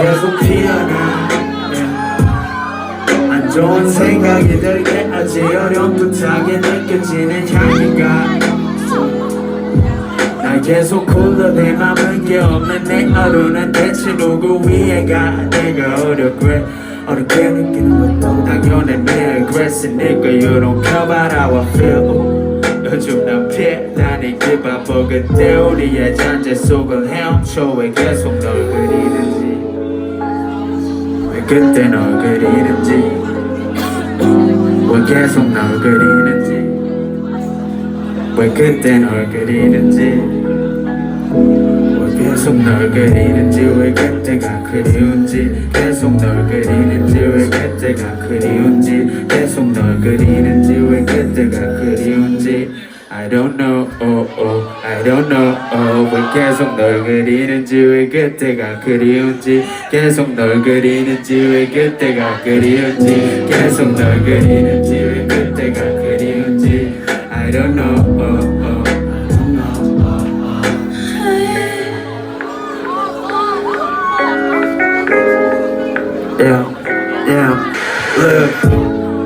계속 피어나 안 좋은 생각이 들게 하지 어렴풋하게 느껴지는 향기가. 날 계속 굴러대 맘은 게 없는 내 하루는 대체 누구 위에 가 내가 어렵게 어렵게 느끼는 것도 당연해. 매일 그랬으니까 You don't care how I feel. 요즘 난 피해다니 그 바보. 그때 우리의 잔재 속을 헤엄쳐 왜 계속 널 그리는지. 왜 그때 널 그리는지? 왜 계속 널 그리는지? 왜 그때 널 그리는지? 왜 계속 널 그리는지? 왜 그때가 그리운지? 계속 널 그리는지? 왜 그때가 그리운지? 계속 널 그리는지? 왜 그때가 그리운지? I don't know oh, oh, I don't know oh, 왜 계속 널 그리는지 왜 그때가 그리운지 계속 널 그리는지 왜 그때가 그리운지 계속 널 그리는지 왜 그때가 그리운지. I don't know. Oh, oh.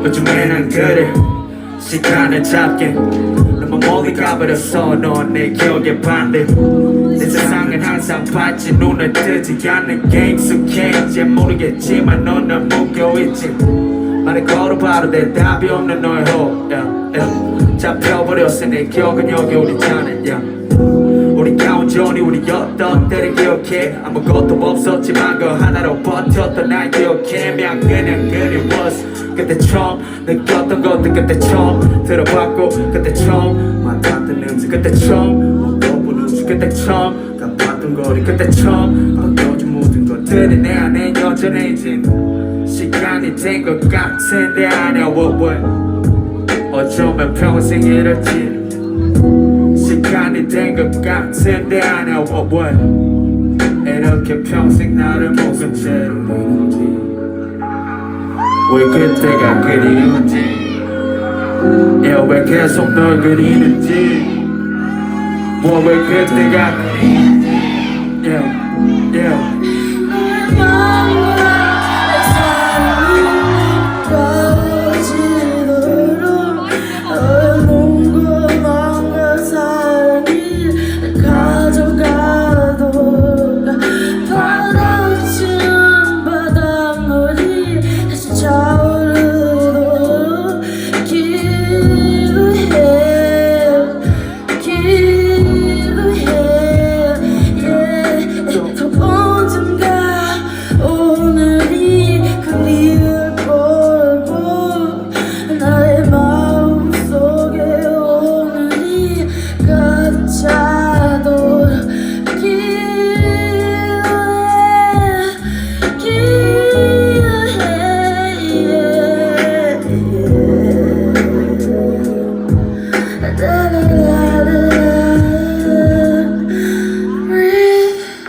요즘에는 그래 시간을 잡게. 너무 멀리 가버렸어. 넌내 기억에 반대 내 세상은 항상 봤지. 눈을 뜨지 않는 게 익숙해 이제 모르겠지만 넌날 묶여 있지. 말을 걸어봐도 대답이 없는 너의 호흡 yeah, yeah. 잡혀버렸어. 내 기억은 여기 우리 자는 yeah. 우리 가 온전히 우리였던 때를 기억해. 아무것도 없었지만 그 하나로 버텼던 날 기억해. 면 그냥 그리웠어 그때 처음 느꼈던 것들 그때 처음 들어봤고 그때 처음 맡았던 냄새 그때 처음 그때 처음 가봤던 거리 그때 처음 바꿔준 모든 것들이 내 안에 여전해진 시간이 된 것 같은데 아냐 what what 어쩌면 평생 이렇지. 시간이 된 것 같은데 아냐 what what 이렇게 평생 나를 먹은 채로 있는지. 왜 그때가 그리운지. yeah, 왜 계속 널 그리는지 뭐왜 그때가 그리운지 yeah, yeah.